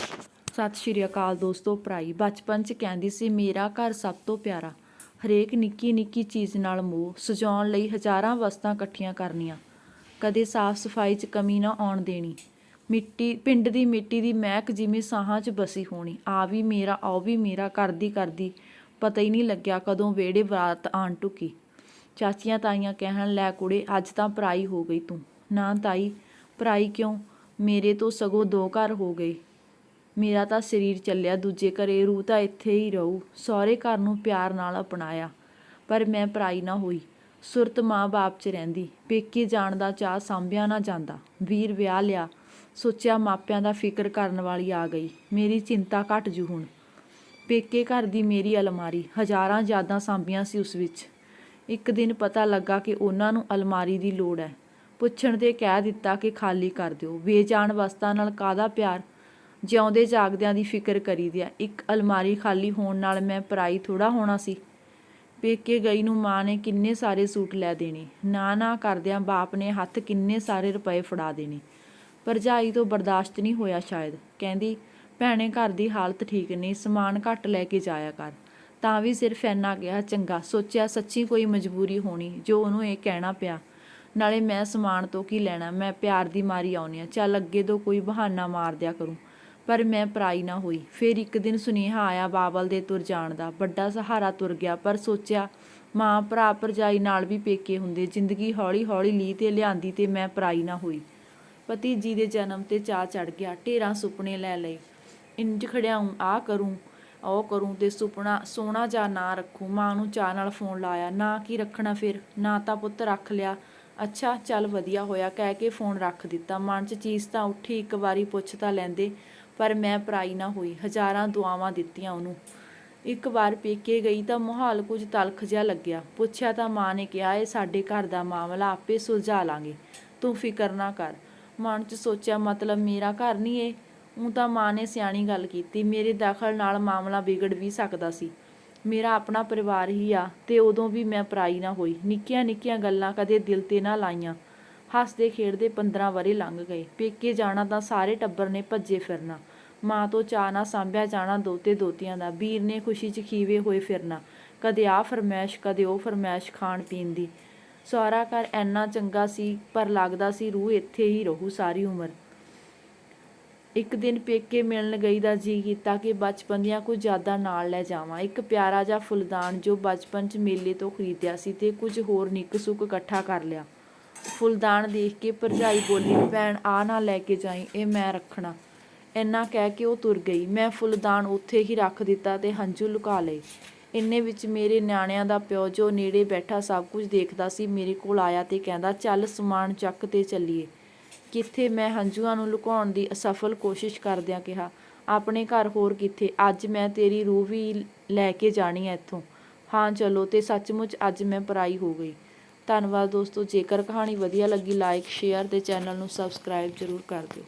ਸਤਿ ਸ਼੍ਰੀ ਅਕਾਲ ਦੋਸਤੋ, ਭਰਾਈ। ਬਚਪਨ ਚ ਕਹਿੰਦੀ ਸੀ, ਮੇਰਾ ਘਰ ਸਭ ਤੋਂ ਪਿਆਰਾ। ਹਰੇਕ ਨਿੱਕੀ ਨਿੱਕੀ ਚੀਜ਼ ਨਾਲ ਮੋਹ। ਸਜਾਉਣ ਲਈ ਹਜ਼ਾਰਾਂ ਵਸਤਾਂ ਇਕੱਠੀਆਂ ਕਰਨੀਆਂ। ਕਦੇ ਸਾਫ਼ ਸਫ਼ਾਈ 'ਚ ਕਮੀ ਨਾ ਆਉਣ ਦੇਣੀ। ਮਿੱਟੀ, ਪਿੰਡ ਦੀ ਮਿੱਟੀ ਦੀ ਮਹਿਕ ਜਿਵੇਂ ਸਾਹਾਂ 'ਚ ਬਸੀ ਹੋਣੀ। ਆ ਵੀ ਮੇਰਾ, ਆਓ ਵੀ ਮੇਰਾ, ਕਰਦੀ ਕਰਦੀ। ਪਤਾ ਹੀ ਨਹੀਂ ਲੱਗਿਆ ਕਦੋਂ ਵਿਹੜੇ ਬਰਾਤ ਆਣ ਟੁਕੀ ਚਾਚੀਆਂ ਤਾਈਆਂ ਕਹਿਣ, ਲੈ ਕੁੜੇ, ਅੱਜ ਤਾਂ ਪਰਾਈ ਹੋ ਗਈ ਤੂੰ। ਨਾ ਤਾਈ, ਭਰਾਈ ਕਿਉਂ? ਮੇਰੇ ਤੋਂ ਸਗੋਂ ਦੋ ਘਰ ਹੋ ਗਏ। ਮੇਰਾ ਤਾਂ ਸਰੀਰ ਚੱਲਿਆ, ਦੂਜੇ ਘਰੇ ਰੂਹ ਤਾਂ ਇੱਥੇ ਹੀ ਰਹੂ। ਸਹੁਰੇ ਘਰ ਨੂੰ ਪਿਆਰ ਨਾਲ ਅਪਣਾਇਆ, ਪਰ ਮੈਂ ਪਰਾਈ ਨਾ ਹੋਈ। ਸੁਰਤ ਮਾਂ-ਬਾਪ 'ਚ ਰਹਿੰਦੀ, ਪੇਕੇ ਜਾਣ ਦਾ ਚਾਹ ਸਾਂਭਿਆ ਨਾ ਜਾਂਦਾ। ਵੀਰ ਵਿਆਹ ਲਿਆ, ਸੋਚਿਆ ਮਾਪਿਆਂ ਦਾ ਫਿਕਰ ਕਰਨ ਵਾਲੀ ਆ ਗਈ। ਮੇਰੀ ਚਿੰਤਾ ਘਟ ਜੂ ਹੁਣ। ਪੇਕੇ ਘਰ ਦੀ ਮੇਰੀ ਅਲਮਾਰੀ, ਹਜ਼ਾਰਾਂ ਯਾਦਾਂ ਸਾਂਭੀਆਂ ਸੀ ਉਸ ਵਿੱਚ। ਇੱਕ ਦਿਨ ਪਤਾ ਲੱਗਾ ਕਿ ਉਹਨਾਂ ਨੂੰ ਅਲਮਾਰੀ ਦੀ ਲੋੜ ਹੈ। ਪੁੱਛਣ ਤੇ ਕਹਿ ਦਿੱਤਾ ਕਿ ਖਾਲੀ ਕਰ ਦਿਓ। ਬੇਜਾਨ ਵਸਤਾਂ ਨਾਲ ਕਾਦਾ ਪਿਆਰ? ਜਿਉਂਦੇ ਜਾਗਦਿਆਂ ਦੀ ਫਿਕਰ ਕਰੀਦੀ ਆ। ਇੱਕ ਅਲਮਾਰੀ ਖਾਲੀ ਹੋਣ ਨਾਲ ਮੈਂ ਪਰਾਈ ਥੋੜਾ ਹੋਣਾ ਸੀ। ਪੇਕੇ ਗਈ ਨੂੰ ਮਾਂ ਨੇ ਕਿੰਨੇ ਸਾਰੇ ਸੂਟ ਲੈ ਦੇਣੇ। ਨਾ ਨਾ ਕਰਦਿਆਂ ਬਾਪ ਨੇ ਹੱਥ ਕਿੰਨੇ ਸਾਰੇ ਰੁਪਏ ਫੜਾ ਦੇਣੇ। ਭਰਜਾਈ ਤੋਂ ਬਰਦਾਸ਼ਤ ਨਹੀਂ ਹੋਇਆ ਸ਼ਾਇਦ। ਕਹਿੰਦੀ, ਭੈਣੇ, ਘਰ ਦੀ ਹਾਲਤ ਠੀਕ ਨਹੀਂ, ਸਮਾਨ ਘੱਟ ਲੈ ਕੇ ਜਾਇਆ ਕਰ। ਤਾਂ ਵੀ ਸਿਰਫ ਇੰਨਾ ਕਿਹਾ, ਚੰਗਾ, ਸੋਚਿਆ ਸੱਚੀ ਕੋਈ ਮਜਬੂਰੀ ਹੋਣੀ, ਜੋ ਉਹਨੂੰ ਇਹ ਕਹਿਣਾ ਪਿਆ। ਨਾਲੇ ਮੈਂ ਸਮਾਨ ਤੋਂ ਕੀ ਲੈਣਾ, ਮੈਂ ਪਿਆਰ ਦੀ ਮਾਰੀ ਆਉਣੀ ਆ ਚੱਲ ਅੱਗੇ ਤੋਂ ਕੋਈ ਬਹਾਨਾ ਮਾਰ ਦਿਆ ਕਰੂੰ। ਪਰ ਮੈਂ ਪਰਾਈ ਨਾ ਹੋਈ। ਫਿਰ ਇੱਕ ਦਿਨ ਸੁਨੇਹਾ ਆਇਆ ਬਾਬਲ ਦੇ ਤੁਰ ਜਾਣ ਦਾ। ਵੱਡਾ ਸਹਾਰਾ ਤੁਰ ਗਿਆ, ਪਰ ਸੋਚਿਆ, ਮਾਂ, ਭਰਾ ਭਰਜਾਈ ਨਾਲ ਵੀ ਪੇਕੇ ਹੁੰਦੇ। ਜ਼ਿੰਦਗੀ ਹੌਲੀ ਹੌਲੀ ਲੀ ਤੇ ਲਿਆਂਦੀ ਤੇ ਮੈਂ ਪਰਾਈ ਨਾ ਹੋਈ। ਪਤੀ ਜੀ ਦੇ ਜਨਮ ਤੇ ਚਾਹ ਚੜ ਗਿਆ, ਢੇਰਾਂ ਸੁਪਨੇ ਲੈ ਲਏ। ਇੰਜ ਖੜਿਆਉਂ ਆ ਕਰੂੰ, ਉਹ ਕਰੂੰ ਤੇ ਸੁਪਨਾ ਸੋਨਾ ਜਾਂ ਨਾ ਰੱਖੂ। ਮਾਂ ਨੂੰ ਚਾਹ ਨਾਲ ਫੋਨ ਲਾਇਆ, ਨਾ ਕੀ ਰੱਖਣਾ ਫਿਰ? ਨਾ ਤਾਂ ਪੁੱਤ ਰੱਖ ਲਿਆ। ਅੱਛਾ, ਚੱਲ ਵਧੀਆ ਹੋਇਆ, ਕਹਿ ਕੇ ਫੋਨ ਰੱਖ ਦਿੱਤਾ। ਮਨ 'ਚ ਚੀਜ਼ ਤਾਂ ਉੱਠੀ, ਇੱਕ ਵਾਰੀ ਪੁੱਛ ਤਾਂ ਲੈਂਦੇ, ਪਰ ਮੈਂ ਪਰਾਈ ਨਾ ਹੋਈ, ਹਜ਼ਾਰਾਂ ਦੁਆਵਾਂ ਦਿੱਤੀਆਂ ਉਹਨੂੰ। ਇੱਕ ਵਾਰ ਪੇਕੇ ਗਈ ਤਾਂ ਮਾਹੌਲ ਕੁਝ ਤਲਖ ਜਿਹਾ ਲੱਗਿਆ। ਪੁੱਛਿਆ ਤਾਂ ਮਾਂ ਨੇ ਕਿਹਾ, ਇਹ ਸਾਡੇ ਘਰ ਦਾ ਮਾਮਲਾ, ਆਪੇ ਸੁਲਝਾ ਲਾਂਗੇ। ਤੂੰ ਫਿਕਰ ਨਾ ਕਰ। ਮਨ 'ਚ ਸੋਚਿਆ, ਮਤਲਬ ਮੇਰਾ ਘਰ ਨਹੀਂ ਏ? ਉਹ ਤਾਂ ਮਾਂ ਨੇ ਸਿਆਣੀ ਗੱਲ ਕੀਤੀ। ਮੇਰੇ ਦਖਲ ਨਾਲ ਮਾਮਲਾ ਵਿਗੜ ਵੀ ਸਕਦਾ ਸੀ। ਮੇਰਾ ਆਪਣਾ ਪਰਿਵਾਰ ਹੀ ਆ ਤੇ ਉਦੋਂ ਵੀ ਮੈਂ ਪਰਾਈ ਨਾ ਹੋਈ। ਨਿੱਕੀਆਂ ਨਿੱਕੀਆਂ ਗੱਲਾਂ ਕਦੇ ਦਿਲ ਤੇ ਨਾ ਲਾਈਆਂ। ਹੱਸਦੇ ਖੇਡਦੇ 15 ਵਰੇ ਲੰਘ ਗਏ। ਪੇਕੇ ਜਾਣਾ ਤਾਂ ਸਾਰੇ ਟੱਬਰ ਨੇ ਭੱਜੇ ਫਿਰਨਾ। ਮਾਂ ਤੋਂ ਚਾਹ ਨਾ ਸਾਂਭਿਆ ਜਾਣਾ ਦੋਤੇ ਦੋਤੀਆਂ ਦਾ। ਵੀਰ ਨੇ ਖੁਸ਼ੀ 'ਚ ਖੀਵੇ ਹੋਏ ਫਿਰਨਾ। ਕਦੇ ਆ ਫਰਮੈਸ਼ ਕਦੇ ਉਹ ਫਰਮੈਸ਼ ਖਾਣ ਪੀਣ ਦੀ। ਸਹੁਰਾ ਘਰ ਐਨਾ ਚੰਗਾ ਸੀ, ਪਰ ਲੱਗਦਾ ਸੀ ਰੂਹ ਇੱਥੇ ਹੀ ਰਹੂ ਸਾਰੀ ਉਮਰ। ਇੱਕ ਦਿਨ ਪੇਕੇ ਮਿਲਣ ਗਈ ਦਾ ਜੀ ਕੀਤਾ ਕਿ ਬਚਪਨ ਦੀਆਂ ਕੁਝ ਯਾਦਾਂ ਨਾਲ ਲੈ ਜਾਵਾਂ। ਇੱਕ ਪਿਆਰਾ ਜਿਹਾ ਫੁੱਲਦਾਨ ਜੋ ਬਚਪਨ 'ਚ ਮੇਲੇ ਤੋਂ ਖਰੀਦਿਆ ਸੀ ਤੇ ਕੁਝ ਹੋਰ ਨਿੱਕ ਸੁੱਕ ਇਕੱਠਾ ਕਰ ਲਿਆ। ਫੁੱਲਦਾਨ ਦੇਖ ਕੇ ਭਰਜਾਈ ਬੋਲੀ, ਭੈਣ, ਆ ਨਾ ਲੈ ਕੇ ਜਾਈ, ਇਹ ਮੈਂ ਰੱਖਣਾ। ਇੰਨਾ ਕਹਿ ਕੇ ਉਹ ਤੁਰ ਗਈ। ਮੈਂ ਫੁੱਲਦਾਨ ਉੱਥੇ ਹੀ ਰੱਖ ਦਿੱਤਾ ਤੇ ਹੰਝੂ ਲੁਕਾ ਲਏ। ਇੰਨੇ ਵਿੱਚ ਮੇਰੇ ਨਿਆਣਿਆਂ ਦਾ ਪਿਓ ਜੋ ਨੇੜੇ ਬੈਠਾ ਸਭ ਕੁਝ ਦੇਖਦਾ ਸੀ, ਮੇਰੇ ਕੋਲ ਆਇਆ ਤੇ ਕਹਿੰਦਾ, ਚੱਲ ਸਮਾਨ ਚੱਕ ਤੇ ਚੱਲੀਏ। ਕਿੱਥੇ ਮੈਂ ਹੰਝੂਆਂ ਨੂੰ ਲੁਕਾਉਣ ਦੀ ਅਸਫਲ ਕੋਸ਼ਿਸ਼ ਕਰਦਿਆਂ ਕਿਹਾ, ਆਪਣੇ ਘਰ ਹੋਰ ਕਿੱਥੇ? ਅੱਜ ਮੈਂ ਤੇਰੀ ਰੂਹ ਵੀ ਲੈ ਕੇ ਜਾਣੀ ਐ ਇੱਥੋਂ। ਹਾਂ, ਚਲੋ, ਤੇ ਸੱਚਮੁੱਚ ਅੱਜ ਮੈਂ ਪਰਾਈ ਹੋ ਗਈ। ਧੰਨਵਾਦ ਦੋਸਤੋ, ਜੇਕਰ ਕਹਾਣੀ ਵਧੀਆ ਲੱਗੀ ਲਾਈਕ ਸ਼ੇਅਰ ਤੇ ਚੈਨਲ ਨੂੰ ਸਬਸਕ੍ਰਾਈਬ ਜ਼ਰੂਰ ਕਰ ਦਿਓ।